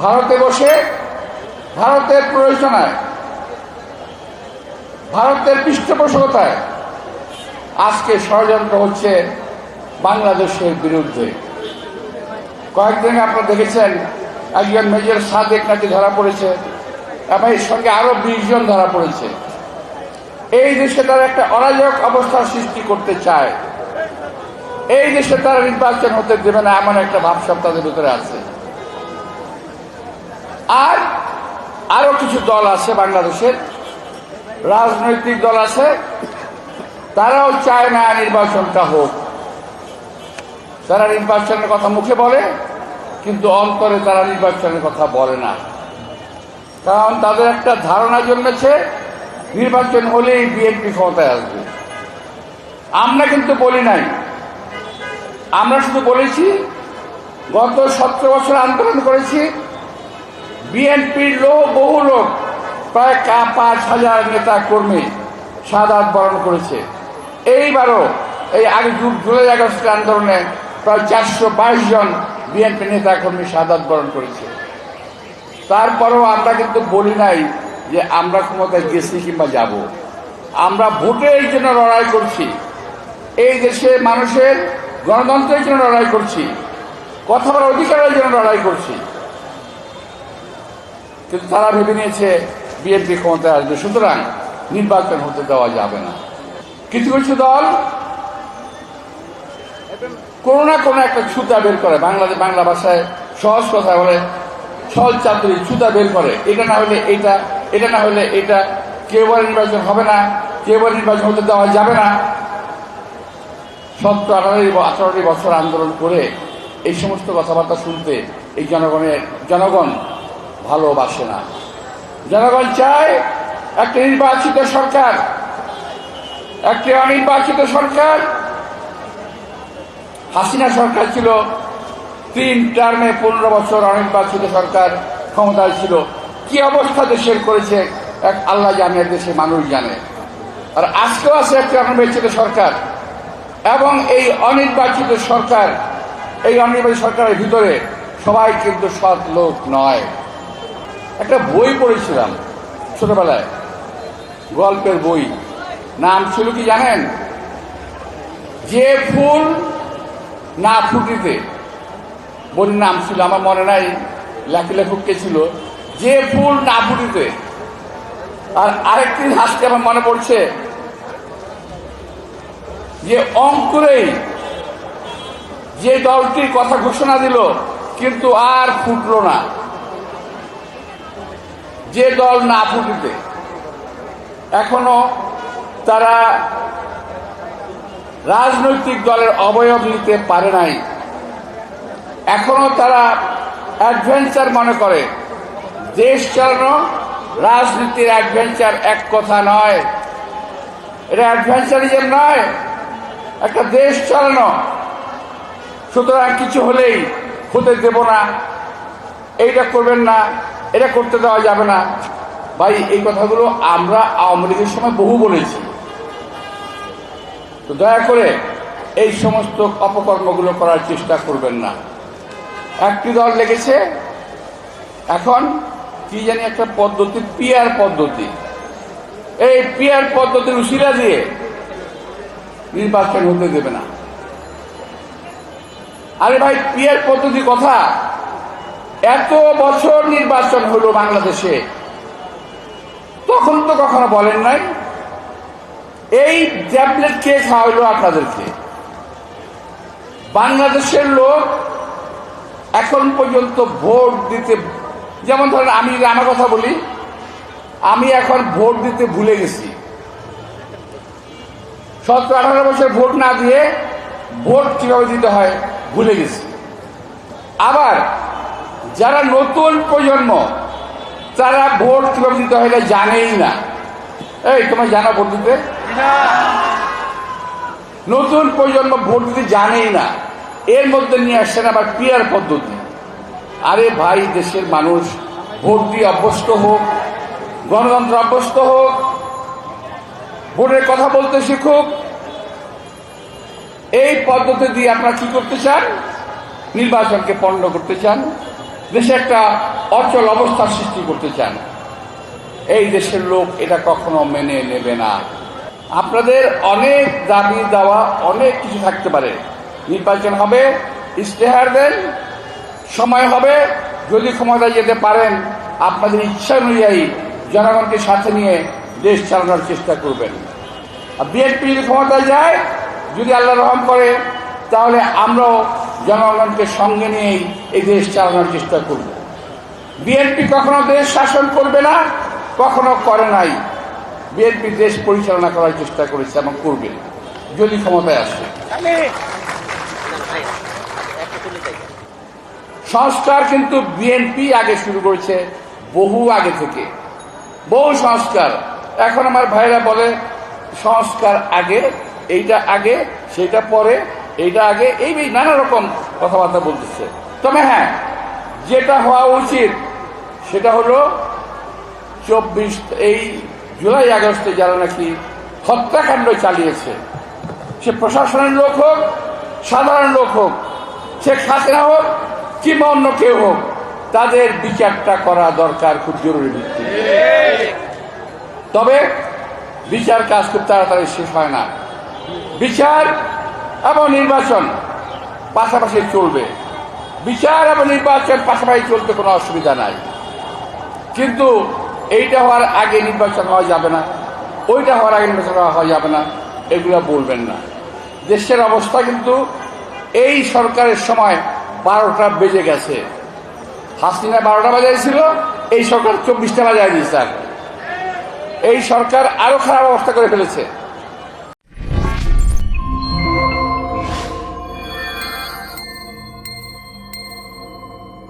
ভারতে বসে, ভারতের প্রয়োজনায়, ভারতের পৃষ্ঠপোষকতায় আজকে ষড়যন্ত্র হচ্ছে বাংলাদেশের বিরুদ্ধে। কয়েকদিন আপনারা দেখেছেন, একজন মেজর সাদেক নাকি ধরা পড়েছে, এবং এর সঙ্গে আরও বিশ জন ধরা পড়েছে। এই দেশে তারা একটা অরাজক অবস্থার সৃষ্টি করতে চায়। এই দেশে তারা নির্বাচন হতে দেবে না, এমন একটা ভাবসাব তাদের ভিতরে আছে। আর আরও কিছু দল আছে বাংলাদেশের। রাজনৈতিক দল আছে, তারাও চায় না নির্বাচনটা হোক। তারা নির্বাচনের কথা মুখে বলে, কিন্তু অন্তরে তারা নির্বাচনের কথা বলে না। কারণ তাদের একটা ধারণা জন্মেছে, নির্বাচন হলেই বিএনপি ক্ষমতায় আসবে। আমরা কিন্তু বলি নাই। আমরা শুধু বলেছি, গত সতেরো বছর আন্দোলন করেছি বিএনপির লোক, বহু লোক, প্রায় পাঁচ হাজার নেতা কর্মী সাদাত বরণ করেছে। এইবারও এই আগে জুলাই আগস্টের আন্দোলনে প্রায় চারশো বাইশ জন বিএনপি নেতা কর্মী সাদাত বরণ করেছে। তারপরেও আমরা কিন্তু বলি নাই যে আমরা ক্ষমতায় গেছি কিংবা যাব। আমরা ভোটের জন্য লড়াই করছি। এই দেশে মানুষের গণতন্ত্রের জন্য লড়াই করছি। কথা বলার অধিকারের জন্য লড়াই করছি। কিন্তু তারা ভেবে নিয়েছে, বিএনপি ক্ষমতায় আসবে, সুতরাং নির্বাচন হতে দেওয়া যাবে না। কিছু কিছু দল কোনো না কোনো একটা ছুতা বের করে, বাংলাদেশ বাংলা ভাষায় সহজ কথা বলে ছল চাতুরি ছুতা বের করে। এটা না হলে এটা এটা না হলে এটা। কেউ নির্বাচন হবে না, কেউ নির্বাচন হতে দেওয়া যাবে না। সত্তর আঠারোটি আঠারোটি বছর আন্দোলন করে এই সমস্ত কথাবার্তা শুনতে এই জনগণের জনগণ ভালোবাসে না। জনগণ চায় একটা নির্বাচিত সরকার, একটি অনির্বাচিত সরকার। হাসিনা সরকার ছিল, তিন টার্মে পনেরো বছর অনির্বাচিত সরকার ক্ষমতায় ছিল। কি অবস্থা দেশের করেছে, এক আল্লাহ জানে দেশে মানুষ জানে। আর আজকেও আছে একটি অনির্বাচিত সরকার। এবং এই অনির্বাচিত সরকার, এই অনির্বাচিত সরকারের ভিতরে সবাই কিন্তু সৎ লোক নয়। একটা বই পড়েছিলাম ছোটবেলায়, গল্পের বই। নাম ছিল কি জানেন? যে ফুল না ফুটিতে। বইয়ের নাম ছিল, আমার মনে নাই লেখা লেখককে ছিল। যে ফুল না ফুটিতে। আর আরেকটি হাসতে আমার মনে পড়ছে, যে অঙ্কুরেই যে দলটির কথা ঘোষণা দিল, কিন্তু আর ফুটলো না। যে দল না ফুটিতে। এখনও তারা রাজনৈতিক দলের অবয়ব নিতে পারে নাই। এখনও তারা অ্যাডভেঞ্চার মনে করে, দেশ চালানো রাজনীতির অ্যাডভেঞ্চার এক কথা নয়। এটা অ্যাডভেঞ্চারিজম নয়, একটা দেশ চালানো। সুতরাং কিছু হলেই হতে দেব না, এইটা করবেন না। এটা করতে দেওয়া যাবে না। ভাই, এই কথাগুলো আমরা আওয়ামী লীগের সময় বহু বলেছি। তো দয়া করে এই সমস্ত অপকর্মগুলো করার চেষ্টা করবেন না। একটি দল লেগেছে, এখন কি জানি একটা পদ্ধতি, পিয়ার পদ্ধতি। এই পিয়ার পদ্ধতির উশিলা দিয়ে নির্বাচন হতে দেবে না। আরে ভাই, পিয়ার পদ্ধতি কথা এত বছর নির্বাচন হলো বাংলাদেশে। তখন তো কখনো বলেন নাই। এই ট্যাবলেট কে খাওয়াইলো আপনাদেরকে? বাংলাদেশের লোক এখন পর্যন্ত ভোট দিতে, যেমন ধরেন আমি আমার কথা বলি, আমি এখন ভোট দিতে ভুলে গেছি। সতেরো আঠারো বছর ভোট না দিয়ে ভোট কীভাবে দিতে হয় ভুলে গেছি। আবার যারা নতুন প্রজন্ম, তারা ভোট কীভাবে দিতে হয় জানেই না। এই, তোমার জানা ভোট দিতে? নতুন প্রজন্ম ভোট দিতে জানেই না। এর মধ্যে নিয়ে আসছেন আবার পিয়ার পদ্ধতি। আরে ভাই, দেশের মানুষ, ভোট দিয়ে অভ্যস্ত হোক, গণতন্ত্র অভ্যস্ত হোক, ভোটের কথা বলতে শিখুক, এই পদ্ধতি দিয়ে আপনারা কি করতে চান? নির্বাচনকে পণ্ড করতে চান? দেশে একটা অচল অবস্থার সৃষ্টি করতে চান। এই দেশের লোক এটা কখনো মেনে নেবে না। আপনাদের অনেক দাবি দেওয়া, অনেক কিছু থাকতে পারে। নির্বাচন হবে, ইশতেহার দেন, সময় হবে। যদি ক্ষমতায় যেতে পারেন, আপনাদের ইচ্ছা অনুযায়ী জনগণকে সাথে নিয়ে দেশ চালানোর চেষ্টা করবেন। আর বিএনপি যদি ক্ষমতায় যায়, যদি আল্লাহ রহম করে, তাহলে আমরাও জনগণকে সঙ্গে নিয়েই এই দেশ চালানোর চেষ্টা করব। বিএনপি কখনো দেশ শাসন করবে না, কখনো করে নাই। বিএনপি দেশ পরিচালনা করার চেষ্টা করেছে এবং করবে। যদি ক্ষমতায় আসে। সংস্কার কিন্তু বিএনপি আগে শুরু করেছে বহু আগে থেকে। বহু সংস্কার। এখন আমার ভাইরা বলে, সংস্কার আগে, এইটা আগে সেটা পরে এইটা আগে এই নানা রকম কথাবার্তা বলতেছে। তবে হ্যাঁ যেটা হওয়া উচিত, সেটা হলো চব্বিশ এই জুলাই আগস্টে যারা নাকি হত্যাকাণ্ড চালিয়েছে, সে প্রশাসনের লোক হোক, সাধারণ লোক হোক সে হাসিনা হোক, কিংবা অন্য কেউ হোক, তাদের বিচারটা করা দরকার খুব জরুরি ভিত্তি তবে বিচার কাজ খুব তাড়াতাড়ি শেষ হয় না। বিচার এবং নির্বাচন পাশাপাশি চলবে। বিচার এবং নির্বাচন পাশাপাশি চলতে কোনো অসুবিধা নাই। কিন্তু এইটা হওয়ার আগে নির্বাচন হওয়া যাবে না, ওইটা হওয়ার আগে নির্বাচন হওয়া যাবে না, এগুলো বলবেন না। দেশের অবস্থা কিন্তু এই সরকারের সময় বারোটা বেজে গেছে। হাসিনা বারোটা বাজাইছিল, এই সরকার চব্বিশটা বাজায় দিয়েছে এই সরকার আরও খারাপ অবস্থা করে ফেলেছে।